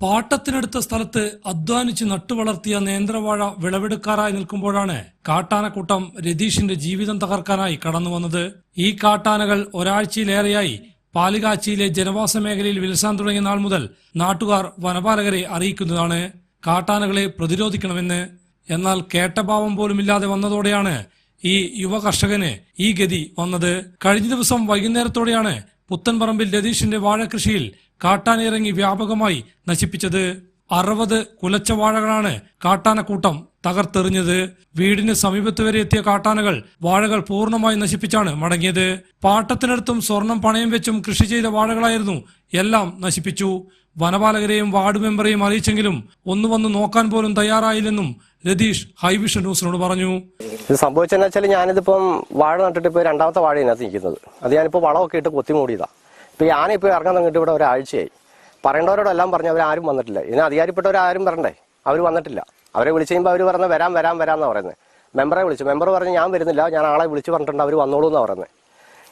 പാട്ടത്തിനടുത്ത സ്ഥലത്ത് അധ്വാനിച്ച് നട്ടുവളർത്തിയ നേന്ത്രവാഴ വിളവെടുക്കാറായി നിൽക്കുമ്പോഴാണ് കാട്ടാനക്കൂട്ടം രതീഷിന്റെ ജീവിതം തകർക്കാനായി കടന്നു വന്നത്. ഈ കാട്ടാനകൾ ഒരാഴ്ചയിലേറെയായി പാലുകാച്ചിയിലെ ജനവാസ മേഖലയിൽ വിലസാൻ തുടങ്ങിയ നാൾ മുതൽ നാട്ടുകാർ വനപാലകരെ അറിയിക്കുന്നതാണ്. കാട്ടാനകളെ പ്രതിരോധിക്കണമെന്ന്. എന്നാൽ കേട്ടഭാവം പോലുമില്ലാതെ വന്നതോടെയാണ് ഈ യുവ കർഷകന് ഈ ഗതി വന്നത്. കഴിഞ്ഞ ദിവസം വൈകുന്നേരത്തോടെയാണ് പുത്തൻപറമ്പിൽ രതീഷിന്റെ വാഴകൃഷിയിൽ കാട്ടാനിറങ്ങി വ്യാപകമായി നശിപ്പിച്ചത്. അറുപത് കുലച്ചവാഴകളാണ് കാട്ടാനക്കൂട്ടം തകർത്തെറിഞ്ഞത്. വീടിന് സമീപത്ത് വരെ എത്തിയ കാട്ടാനകൾ വാഴകൾ പൂർണമായി നശിപ്പിച്ചാണ് മടങ്ങിയത്. പാട്ടത്തിനടുത്തും സ്വർണം പണയം വെച്ചും കൃഷി ചെയ്ത വാഴകളായിരുന്നു എല്ലാം നശിപ്പിച്ചു. വനപാലകരെയും വാർഡ് മെമ്പറെയും അറിയിച്ചെങ്കിലും ഒന്ന് വന്ന് നോക്കാൻ പോലും തയ്യാറായില്ലെന്നും രതീഷ് ഹൈവിഷൻ ന്യൂസിനോട് പറഞ്ഞു. ഇത് സംഭവിച്ചെന്ന് വെച്ചാൽ ഞാനിതിപ്പം വാഴ നട്ടിട്ട് ഇപ്പോൾ രണ്ടാമത്തെ വാഴ ഇതിനകത്ത് നിൽക്കുന്നത്. അത് ഞാനിപ്പോൾ വളമൊക്കെ ഇട്ട് കൊത്തി മൂടിയതാ. ഇപ്പോൾ ഞാൻ ഇപ്പോൾ ഇറങ്ങാൻ തന്നിട്ട് ഇവിടെ ഒരാഴ്ചയായി. പറയേണ്ടവരോടെല്ലാം പറഞ്ഞു അവരാരും വന്നിട്ടില്ല. ഇതിന് അധികാരിപ്പെട്ടവരാരും വരണ്ടേ? അവർ വന്നിട്ടില്ല. അവരെ വിളിച്ചു കഴിയുമ്പോൾ അവർ പറഞ്ഞ് വരാം വരാം എന്ന് പറയുന്നത് മെമ്പറെ വിളിച്ചു. മെമ്പർ പറഞ്ഞ് ഞാൻ വരുന്നില്ല. ഞാൻ ആളെ വിളിച്ച് പറഞ്ഞിട്ടുണ്ട്. അവർ വന്നോളൂ എന്നാണ് പറയുന്നത്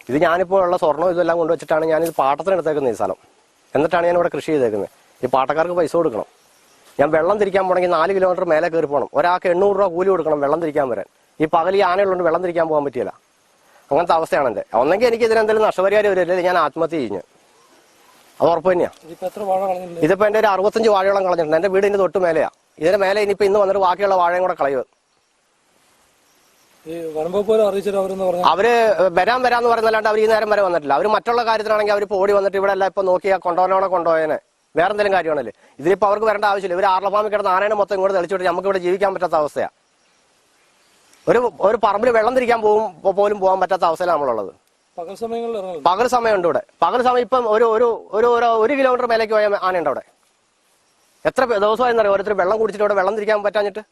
ഇത് ഞാനിപ്പോൾ ഉള്ള സ്വർണം ഇതെല്ലാം കൊണ്ടുവച്ചിട്ടാണ് ഞാനിത് പാട്ടത്തിന് എടുത്തേക്കുന്നത് ഈ സ്ഥലം. എന്നിട്ടാണ് ഞാൻ ഇവിടെ കൃഷി ചെയ്തേക്കുന്നത്. ഈ പാട്ടക്കാർക്ക് പൈസ കൊടുക്കണം. ഞാൻ വെള്ളം തിരിക്കാൻ പോകണമെങ്കിൽ നാല് കിലോമീറ്റർ മേലെ കയറി പോകണം. ഒരാൾക്ക് എണ്ണൂറ് രൂപ കൂലി കൊടുക്കണം വെള്ളം തിരിക്കാൻ വരാൻ. ഈ പകൽ ഈ ആനയുള്ളതുകൊണ്ട് വെള്ളം തിരിക്കാൻ പോകാൻ പറ്റിയില്ല. അങ്ങനത്തെ അവസ്ഥയാണ് എന്റെ ഒന്നെങ്കിൽ എനിക്ക് ഇതിനെന്തെങ്കിലും നഷ്ടപരിഹാരം വരില്ല ഞാൻ ആത്മഹത്യ ചെയ്യുന്നു അത് ഉറപ്പ് തന്നെയാണ് ഇതിപ്പോ എന്റെ ഒരു അറുപത്തഞ്ച് വാഴയോളം കളഞ്ഞിട്ടുണ്ട്. എന്റെ വീടിന്റെ തൊട്ട് മേലെയാ. ഇതിന്റെ മേലെ ഇനിയിപ്പോ ഇന്ന് വന്നിട്ട് ബാക്കിയുള്ള വാഴയും കൂടെ കളയുക. അവർ വരാൻ വരാന്ന് പറയുന്നല്ലാണ്ട് അവർ ഈ നേരം വരെ വന്നിട്ടില്ല. അവർ മറ്റുള്ള കാര്യത്തിലാണെങ്കിൽ അവർ ഓടി വന്നിട്ട് ഇവിടെ എല്ലാം ഇപ്പൊ നോക്കിയാ കൊണ്ടുപോകാനോടെ കൊണ്ടുപോയനെ വേറെ എന്തെങ്കിലും കാര്യമാണല്ലേ? ഇതിലിപ്പോ അവർക്ക് വരേണ്ട ആവശ്യമില്ല. ഇവർ ആർലഫാമിൽ കിടന്ന് ആനേനെ മൊത്തം ഇങ്ങോട്ട് തെളിച്ചിട്ട് നമുക്ക് ഇവിടെ ജീവിക്കാൻ പറ്റാത്ത അവസ്ഥയാ. ഒരു ഒരു പറമ്പിൽ വെള്ളം തിരിക്കാൻ പോകും പോലും പോകാൻ പറ്റാത്ത അവസ്ഥയിലാണ് നമ്മളുള്ളത്. പകൽ സമയങ്ങളിൽ പകൽ സമയമുണ്ട് ഇവിടെ. പകൽ സമയം ഇപ്പം ഒരു ഒരു ഒരു ഒരു ഒരു കിലോമീറ്റർ മേലേക്ക് പോയ ആനയുണ്ട് അവിടെ എത്ര ദിവസമായി അറിയാം ഓരോരുത്തർ വെള്ളം കുടിച്ചിട്ട് ഇവിടെ വെള്ളം തിരിക്കാൻ പറ്റാഞ്ഞിട്ട്?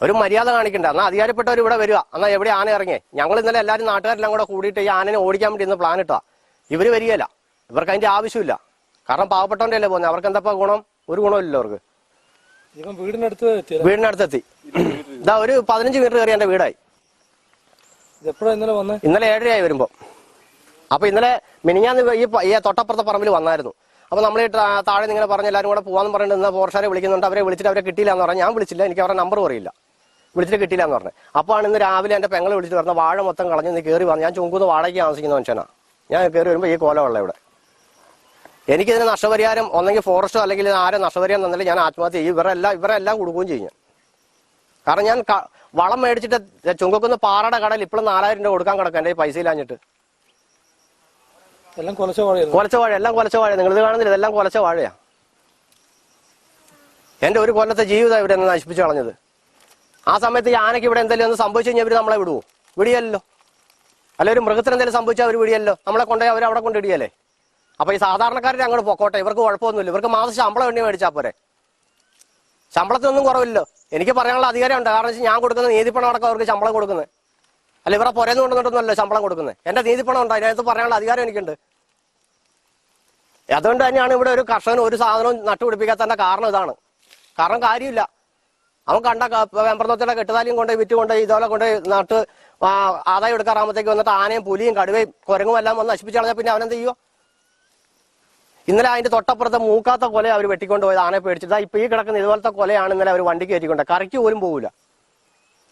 ഒരു മര്യാദ കാണിക്കണ്ട. എന്നാൽ അധികാരപ്പെട്ടവർ ഇവിടെ വരിക. എന്നാൽ എവിടെ ആന ഇറങ്ങിയേ? ഞങ്ങൾ ഇന്നലെ എല്ലാവരും നാട്ടുകാരെല്ലാം കൂടെ കൂടിയിട്ട് ഈ ആനനെ ഓടിക്കാൻ വേണ്ടി ഇന്ന് പ്ലാൻ ഇട്ടാ ഇവർ വരികയില്ല. ഇവർക്ക് അതിന്റെ ആവശ്യമില്ല. കാരണം പാവപ്പെട്ടവന്റെ അല്ലേ പോകുന്നത്. അവർക്ക് എന്താ ഗുണം? ഒരു ഗുണമില്ല അവർക്ക്. ഇവൻ വീടിനടുത്ത് വീടിനടുത്തെത്തി. ഇതാ ഒരു പതിനഞ്ച് മീറ്റർ കയറി എന്റെ വീടായി. ഇന്നലെ വന്നേ? ഇന്നലെ ഏഴരയായി വരുമ്പോ. അപ്പൊ ഇന്നലെ മിനിഞ്ഞാന്ന് ഈ ഈ തൊട്ടപ്പുറത്തെ പറമ്പിൽ വന്നായിരുന്നു. അപ്പൊ നമ്മൾ ഈ താഴെ നിങ്ങൾ പറഞ്ഞ എല്ലാരും എല്ലാവരും കൂടെ പോകാന്ന് പറഞ്ഞിട്ട് ഇന്ന് പോർഷാരെ വിളിക്കുന്നുണ്ട്. അവരെ വിളിച്ചിട്ട് അവരെ കിട്ടിയില്ല എന്ന് പറഞ്ഞാൽ ഞാൻ വിളിച്ചില്ല. എനിക്ക് അവരുടെ നമ്പർ അറിയില്ല. വിളിച്ചിട്ട് കിട്ടിയില്ല എന്ന് പറഞ്ഞു. അപ്പോഴാണ് ഇന്ന് രാവിലെ എന്റെ പെങ്ങളെ വിളിച്ചിട്ട് പറഞ്ഞ വാഴ മൊത്തം കളഞ്ഞ് നീ കയറി വന്നു. ഞാൻ ചുങ്കൂന്ന് വാടകയ്ക്ക് താമസിക്കുന്ന മനുഷ്യനാ. ഞാൻ കയറി വരുമ്പോൾ ഈ കോലമുള്ള ഇവിടെ. എനിക്കിതിന് നഷ്ടപരിഹാരം ഒന്നെങ്കിൽ ഫോറസ്റ്റോ അല്ലെങ്കിൽ ആരോ നഷ്ടപരിഹാരം തന്നില്ല ഞാൻ ആത്മഹത്യ ചെയ്യും. ഇവരെല്ലാം ഇവരെല്ലാം കൊടുക്കുകയും ചെയ്യും. കാരണം ഞാൻ വളം മേടിച്ചിട്ട് ചുങ്കക്കുന്ന് പാറയുടെ കടയിൽ ഇപ്പോഴും നാലായിരം രൂപ കൊടുക്കാൻ കിടക്കാം എന്റെ പൈസ ഇല്ലാഞ്ഞിട്ട്. എല്ലാം കൊലച്ച വാഴ എല്ലാം കൊലച്ച വാഴ നിങ്ങൾ ഇത് കാണുന്നില്ല ഇതെല്ലാം കൊലച്ച വാഴയാ. എന്റെ ഒരു കൊല്ലത്തെ ജീവിതം ഇവിടെ നശിപ്പിച്ചു കളഞ്ഞത്. ആ സമയത്ത് ഈ ആനയ്ക്ക് ഇവിടെ എന്തെങ്കിലും ഒന്ന് സംഭവിച്ചു കഴിഞ്ഞാൽ ഇവർ നമ്മളെ വിടുവോ? വിടിയല്ലോ. അല്ല ഒരു മൃഗത്തിന് എന്തെങ്കിലും സംഭവിച്ചാൽ അവർ വിടിയല്ലോ. നമ്മളെ കൊണ്ടുപോയി അവർ അവിടെ കൊണ്ടിടിയല്ലേ? അപ്പൊ ഈ സാധാരണക്കാരുടെ അങ്ങോട്ട് പൊക്കോട്ടെ. ഇവർക്ക് കുഴപ്പമൊന്നുമില്ല. ഇവർക്ക് മാസം ശമ്പളം വേണ്ടി മേടിച്ചാൽ പോരെ. ശമ്പളത്തിനൊന്നും കുറവില്ലല്ലോ. എനിക്ക് പറയാനുള്ള അധികാരമുണ്ട്. കാരണം ഞാൻ കൊടുക്കുന്ന നീതിപ്പണം അടക്കം അവർക്ക് ശമ്പളം കൊടുക്കുന്നത്. അല്ല ഇവരെ പുരന്ന് കൊണ്ടുവന്നിട്ടൊന്നുമല്ല ശമ്പളം കൊടുക്കുന്നത്. എന്റെ നീതിപ്പണം ഉണ്ട്. അതിനകത്ത് പറയാനുള്ള അധികാരം എനിക്കുണ്ട്. അതുകൊണ്ട് തന്നെയാണ് ഇവിടെ ഒരു കർഷകൻ ഒരു സാധനവും നട്ടുപിടിപ്പിക്കാത്തതിന്റെ കാരണം ഇതാണ്. കാരണം കാര്യമില്ല. അവൻ കണ്ട വെമ്പർന്നത്തിലെ കെട്ടുതാലിയും കൊണ്ട് വിറ്റ് കൊണ്ട് ഇതുപോലെ കൊണ്ട് നട്ട് ആദായം എടുക്കാറാകുമ്പോഴത്തേക്ക് വന്നിട്ട് ആനയും പുലിയും കടുവയും കുരങ്ങും എല്ലാം വന്ന് നശിപ്പിച്ചു കളഞ്ഞാൽ പിന്നെ അവനെന്ത് ചെയ്യുമോ ഇന്നലെ അതിന്റെ തൊട്ടപ്പുറത്തെ മൂക്കാത്ത കൊല അവർ വെട്ടിക്കൊണ്ട് പോയത് ആനെ പേടിച്ചിട്ട്. ദാ ഇപ്പൊ ഈ കിടക്കുന്ന ഇതുപോലത്തെ കൊലയാണ് ഇന്നലെ അവർ വണ്ടി കയറ്റിക്കൊണ്ട്. കറിക്ക് പോലും പോകില്ല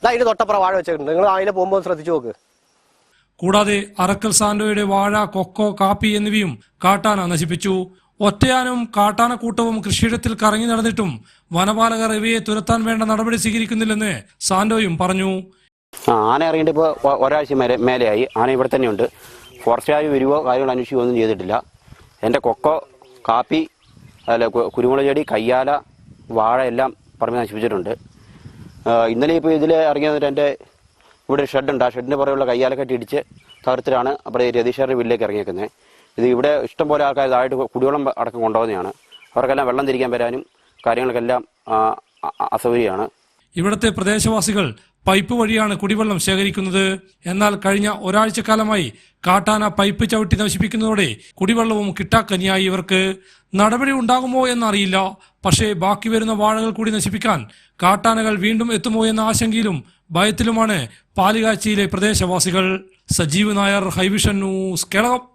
ഇതാ അതിന്റെ തൊട്ടപ്പുറം വാഴ വെച്ചിട്ടുണ്ട് നിങ്ങൾ അതിലെ പോകുമ്പോൾ ശ്രദ്ധിച്ചു നോക്ക്. കൂടാതെ അറക്കൽ സാന്റോയുടെ വാഴ കൊക്കോ കാപ്പി എന്നിവയും കാട്ടാന നശിപ്പിച്ചു. ഒറ്റയാനും കാട്ടാനക്കൂട്ടവും കൃഷിയിടത്തിൽ കറങ്ങി നടന്നിട്ടും വനപാലകർ ഇവയെ തുരത്താൻ വേണ്ട നടപടി സ്വീകരിക്കുന്നില്ലെന്ന് സാന്റോയും പറഞ്ഞു. ആ ആന ഇറങ്ങിയിട്ട് ഇപ്പോൾ ഒരാഴ്ച മേലെ മേലെയായി. ആന ഇവിടെ തന്നെയുണ്ട്. ഫോറസ്റ്റുകാർ വരുവോ കാര്യങ്ങൾ അന്വേഷിക്കുകയോ ഒന്നും ചെയ്തിട്ടില്ല. എന്റെ കൊക്കോ കാപ്പി അല്ല കുരുമുളക് ചെടി കയ്യാല വാഴ എല്ലാം പറമ്പ് നശിപ്പിച്ചിട്ടുണ്ട്. ഇന്നലെ ഇപ്പോൾ ഇതിൽ ഇറങ്ങി വന്നിട്ട് എന്റെ ഇവിടെ ഷെഡുണ്ട് ആ ഷെഡിന് പുറയുള്ള കെട്ടി ഇടിച്ച് തകർത്തിലാണ് അവിടെ രതീഷറിന്റെ വീട്ടിലേക്ക് ഇറങ്ങിയേക്കുന്നത്. ഇത് ഇവിടെ ഇഷ്ടംപോലെ ആൾക്കാർ ഇതായിട്ട് കുടിവെള്ളം അടക്കം കൊണ്ടുപോകുന്നതാണ്. അവർക്കെല്ലാം വെള്ളം തിരിക്കാൻ വരാനും കാര്യങ്ങൾക്കെല്ലാം അസൗകര്യമാണ്. ഇവിടുത്തെ പ്രദേശവാസികൾ പൈപ്പ് വഴിയാണ് കുടിവെള്ളം ശേഖരിക്കുന്നത്. എന്നാൽ കഴിഞ്ഞ ഒരാഴ്ചക്കാലമായി കാട്ടാന പൈപ്പ് ചവിട്ടി നശിപ്പിക്കുന്നതോടെ കുടിവെള്ളവും കിട്ടാക്കനിയായി ഇവർക്ക്. നടപടി ഉണ്ടാകുമോ എന്നറിയില്ല. പക്ഷേ ബാക്കി വരുന്ന വാഴകൾ കൂടി നശിപ്പിക്കാൻ കാട്ടാനകൾ വീണ്ടും എത്തുമോ എന്ന ആശങ്കയിലും ഭയത്തിലുമാണ് പാലികാച്ചിയിലെ പ്രദേശവാസികൾ. Sajeev Nair high vision news Keralam.